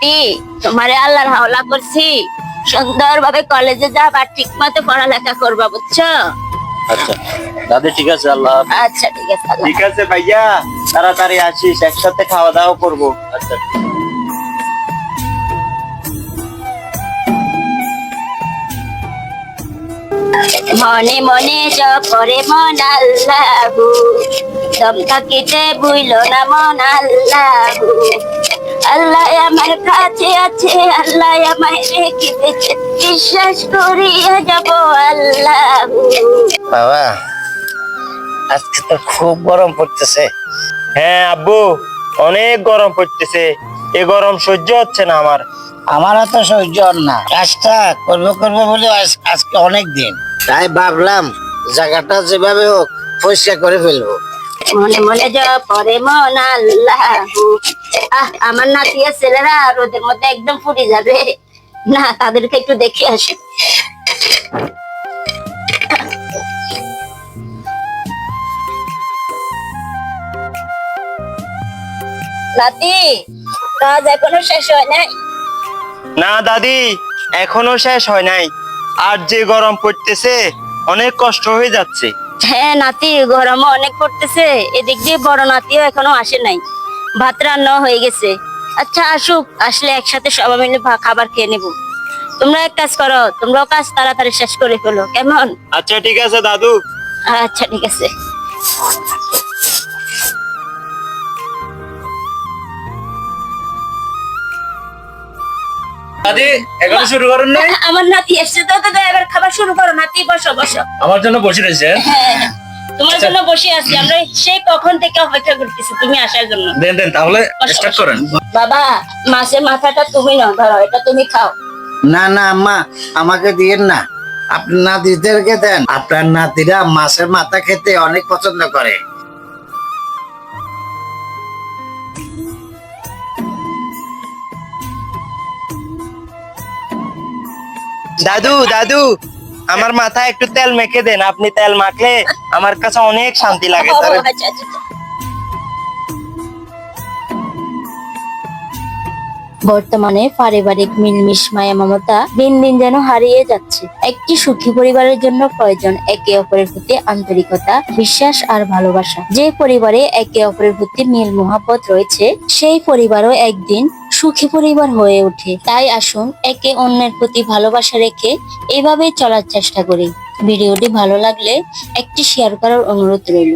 নাতি তোমারে আল্লাহর হাওলা করছি। সুন্দর ভাবে কলেজে যাবা ঠিক মতো পড়ালেখা করবা বুঝছ? আচ্ছা। দাদি ঠিক আছে আল্লাহ আচ্ছা ঠিক আছে ঠিক আছে ভাইয়া তাড়াতাড়ি আসিস একসাথে খাওয়া দাওয়া করব। আচ্ছা। মনে মনে জপরে মন আল্লাহু। দম থাকিতে বুইল না মন আল্লাহু। আল্লাহ আমার কাছে আছে আল্লাহ আমায় রেখেছে। বিশ্বাস করিয়া যাব আল্লাহু। বাবা আজকে তো খুব গরম পড়তেছে। হ্যাঁ আব্বু অনেক গরম পড়তেছে। এ গরম সহ্য হচ্ছে না আমার। আমারও তো সহ্য না। কাজটা করব করব বলে আজকে অনেক দিন। তাই ভাবলাম জায়গাটা যেভাবে হোক পরিষ্কার করে ফেলব। মনে মনে জপরে মন আল্লাহু। আহ, আমার নাতিয়া ছেলেরা রোদের মধ্যে একদম ফুটে যাবে। না, তাদেরকে একটু দেখে আসি। নাতি, কাজ এখনও শেষ হয় নাই? না দাদি, এখনও শেষ হয় নাই। আর যে গরম পড়তেছে, অনেক কষ্ট হয়ে যাচ্ছে। হ্যাঁ নাতি গরমও অনেক পড়তেছে। এদিক দিয়ে বড় নাতিও এখনও আসে নাই। ভাত রান্না হয়ে গেছে। আচ্ছা আসুক আসলে একসাথে সবাই মিলে খাবার খেয়ে নেব। তোমরা এক কাজ করো তোমরাও কাজ তাড়াতাড়ি শেষ করে ফেলো কেমন? আচ্ছা ঠিক আছে দাদু। আচ্ছা ঠিক আছে। দাদি এখনও শুরু করেন নাই আমার নাতি এসছে তো তো এবার খাবার শুরু বসো বসো। আমার জন্য বসে রয়েছেন হ্যাঁ তোমার জন্য বসে আছি। আমরা সেই কখন থেকে অপেক্ষা করতেছি তুমি আসার জন্য। দেন দেন তাহলে স্টার্ট করেন। বাবা মাছের মাথাটা তুমি নাও ধরো এটা তুমি খাও। না না আম্মা আমাকে দিয়েন না। আপনার নাতিদেরকে দেন। আপনার নাতিরা মাছের মাথা খেতে অনেক পছন্দ করে। দাদু দাদু আমার মাথায় একটু তেল মেখে দেন আপনি তেল মাখলে আমার কাছে অনেক শান্তি লাগে আচ্ছা, আচ্ছা, আচ্ছা। বর্তমানে পারিবারিক মিলমিশ মায়া মমতা দিন দিন যেন হারিয়ে যাচ্ছে একটি সুখী পরিবারের জন্য প্রয়োজন একে অপরের প্রতি আন্তরিকতা বিশ্বাস আর ভালোবাসা যে পরিবারে একে অপরের প্রতি মিল মহাপত রয়েছে সেই পরিবারও একদিন সুখী পরিবার হয়ে ওঠে। তাই আসুন একে অন্যের প্রতি ভালোবাসা রেখে এভাবেই চলার চেষ্টা করি। ভিডিওটি ভালো লাগলে একটি শেয়ার করার অনুরোধ রইল।